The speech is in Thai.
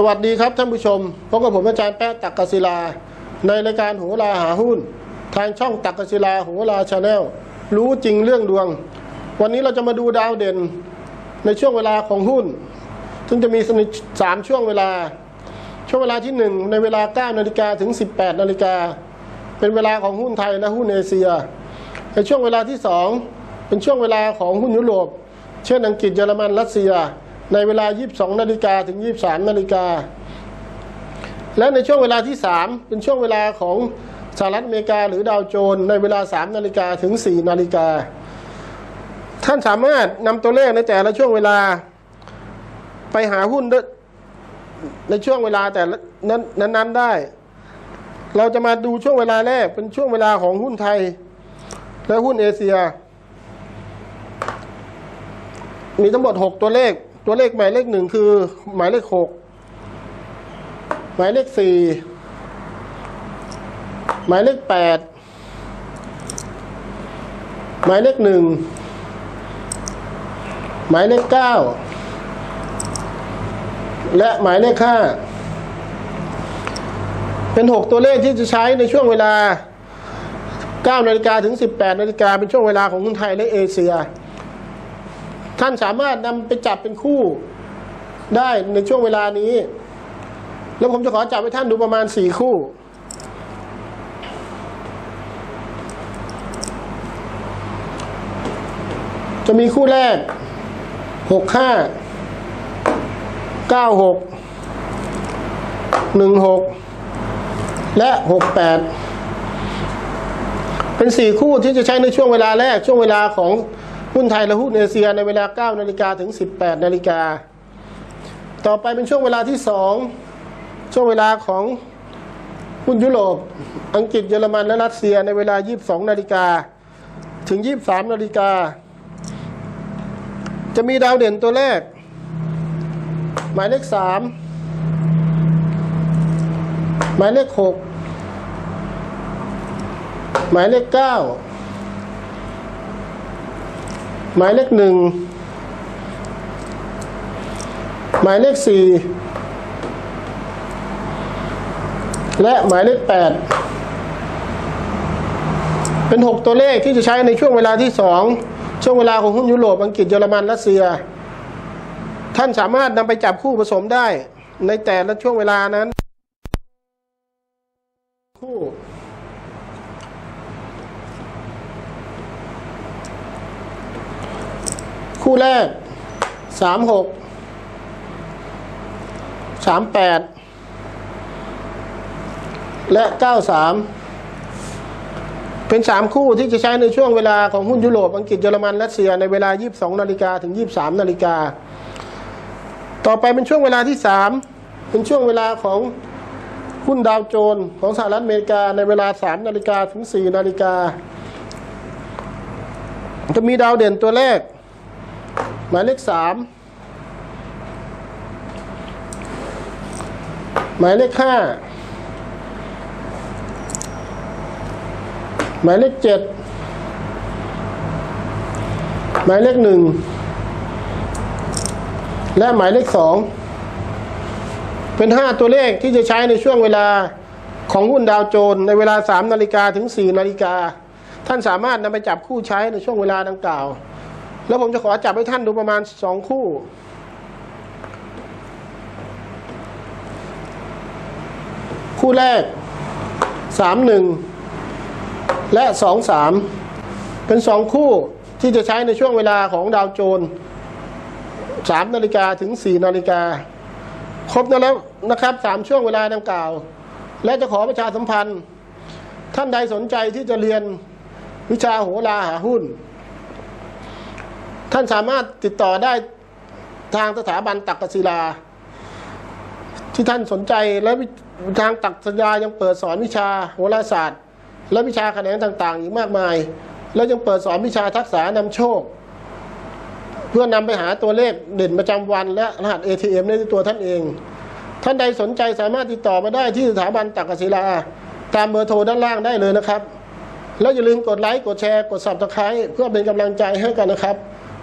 สวัสดีครับท่านผู้ชมพบกับผมอาจารย์แป๊ะตักกศิลา ในรายการโหราหาหุ้น ทางช่องตักกศิลาโหราชาแนลรู้จริงเรื่องดวง วันนี้เราจะมาดูดาวเด่นในช่วงเวลาของหุ้น ซึ่งจะมีสามช่วงเวลา ช่วงเวลาที่หนึ่งในเวลา 9 นาฬิกาถึง 18 นาฬิกา เป็นเวลาของหุ้นไทยและหุ้นเอเชีย ในช่วงเวลาที่สองเป็นช่วงเวลาของหุ้นยุโรป เช่นอังกฤษเยอรมันรัสเซีย ในเวลา 22 นาฬิกาถึง 23 นาฬิกา และในช่วงเวลาที่ 3 เป็นช่วงเวลาของสหรัฐอเมริกาหรือดาวโจนส์ในเวลา 3 นาฬิกาถึง 4 นาฬิกา ท่านสามารถนำตัวเลขในแต่ละช่วงเวลาไปหาหุ้นในช่วงเวลาแต่นั้นนั้นๆได้ เราจะมาดูช่วงเวลาแรกเป็นช่วงเวลาของหุ้นไทย และหุ้นเอเชีย มีทั้งหมด 6 ตัวเลข ตัวเลขหมายเลขหนึ่งคือ หมายเลขหกหมายเลขสี่หมายเลขแปดหมายเลขหนึ่งหมายเลขเก้าและหมายเลขห้าเป็น6ตัวเลขที่จะใช้ในช่วงเวลา9นาฬิกาถึง 18นาฬิกาเป็นช่วงเวลาของหุ้นไทยและเอเชีย ท่านสามารถนำไปจับเป็นคู่ได้ในช่วงเวลานี้ แล้วผมจะขอจับให้ท่านดูประมาณสี่คู่ จะมีคู่แรกหกห้าเก้าหกหนึ่งหกและหกแปดเป็นสี่คู่ที่จะใช้ในช่วงเวลาแรกช่วงเวลาของ หุ้นไทยและหุ้นเอเชียในเวลา 9 นาฬิกาถึง 18 นาฬิกา ต่อไปเป็นช่วงเวลาที่ 2 ช่วงเวลาของหุ้นยุโรป อังกฤษ เยอรมัน และรัสเซียในเวลา 22 นาฬิกา ถึง 23 นาฬิกา จะมีดาวเด่นตัวแรก หมายเลข 3 หมายเลข 6 หมายเลข 9 หมายเลขหนึ่งหมายเลขสี่และหมายเลขแปดเป็นหกตัวเลขที่จะใช้ในช่วงเวลาที่สองช่วงเวลาของหุ้นยุโรปอังกฤษเยอรมันรัสเซีย ท่านสามารถนำไปจับคู่ผสมได้ในแต่ละช่วงเวลานั้น คู่ คู่แรกสามหกสามแปดและเก้าสามเป็นสามคู่ที่จะใช้ในช่วงเวลาของหุ้นยุโรปอังกฤษเยอรมันรัสเซียในเวลา 22 นาฬิกาถึง 23 นาฬิกา ต่อไปเป็นช่วงเวลาที่สามเป็นช่วงเวลาของหุ้นดาวโจนส์ของสหรัฐอเมริกาในเวลา 3 นาฬิกาถึง 4 นาฬิกา จะมีดาวเด่นตัวแรก หมายเลขสามหมายเลขห้าหมายเลขเจ็ดหมายเลขหนึ่งและหมายเลขสองเป็นห้าตัวเลขที่จะใช้ในช่วงเวลาของหุ้นดาวโจนในเวลาสามนาฬิกาถึงสี่นาฬิกาท่านสามารถนำไปจับคู่ใช้ในช่วงเวลาดังกล่าว แล้วผมจะขอจับให้ท่านดูประมาณสองคู่ คู่แรกสามหนึ่งและสองสามเป็นสองคู่ที่จะใช้ในช่วงเวลาของดาวโจนสามนาฬิกาถึงสี่นาฬิกาครบแล้วนะครับสามช่วงเวลาดังกล่าว และจะขอประชาสัมพันธ์ ท่านใดสนใจที่จะเรียนวิชาโหราหาหุ้น ท่านสามารถติดต่อได้ทางสถาบันตักกศิลา ที่ท่านสนใจและทางตักศิลายังเปิดสอนวิชาโหราศาสตร์ และวิชาแขนงต่างๆ อีกมากมาย และยังเปิดสอนวิชาทักษะนำโชค เพื่อนำไปหาตัวเลขเด่นประจำวันและรหัส ATM ในตัวท่านเอง ท่านใดสนใจสามารถติดต่อมาได้ที่สถาบันตักกศิลา ตามเบอร์โทรด้านล่างได้เลยนะครับ แล้วอย่าลืมกดไลค์กดแชร์กด subscribe เพื่อเป็นกำลังใจให้กันนะครับ